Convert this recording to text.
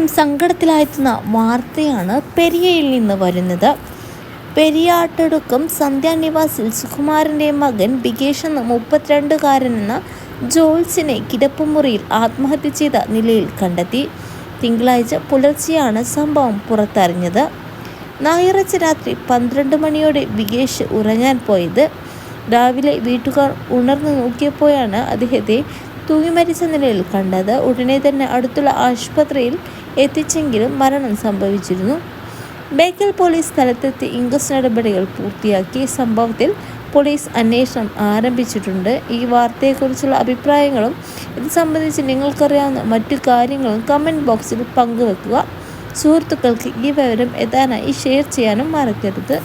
ഏവരെയും സങ്കടത്തിലായെത്തുന്ന വാർത്തയാണ് പെരിയയിൽ നിന്ന് വരുന്നത്. പെരിയാട്ടടുക്കം സന്ധ്യാനിവാസിൽ സുകുമാരന്റെ മകൻ ബികേഷ് എന്ന മുപ്പത്തിരണ്ടുകാരനെന്ന ജോൾസിനെ കിടപ്പുമുറിയിൽ ആത്മഹത്യ ചെയ്ത നിലയിൽ കണ്ടെത്തി. തിങ്കളാഴ്ച പുലർച്ചെയാണ് സംഭവം പുറത്തറിഞ്ഞത്. ഞായറാഴ്ച രാത്രി പന്ത്രണ്ട് മണിയോടെ ബികേഷ് ഉറങ്ങാൻ പോയത്. രാവിലെ വീട്ടുകാർ ഉണർന്നു നോക്കിയപ്പോഴാണ് അദ്ദേഹത്തെ തൂങ്ങിമരിച്ച നിലയിൽ കണ്ടത് ഉടനെ തന്നെ അടുത്തുള്ള ആശുപത്രിയിൽ എത്തിച്ചെങ്കിലും മരണം സംഭവിച്ചിരുന്നു. ബേക്കൽ പോലീസ് സ്ഥലത്തെത്തി ഇൻക്വസ്റ്റ് നടപടികൾ പൂർത്തിയാക്കി സംഭവത്തിൽ പോലീസ് അന്വേഷണം ആരംഭിച്ചിട്ടുണ്ട്. ഈ വാർത്തയെക്കുറിച്ചുള്ള അഭിപ്രായങ്ങളും ഇത് സംബന്ധിച്ച് നിങ്ങൾക്കറിയാവുന്ന മറ്റു കാര്യങ്ങളും കമന്റ് ബോക്സിൽ പങ്കുവെക്കുക. സുഹൃത്തുക്കൾക്ക് ഈ വിവരം എത്താനായി ഷെയർ ചെയ്യാനും മറക്കരുത്.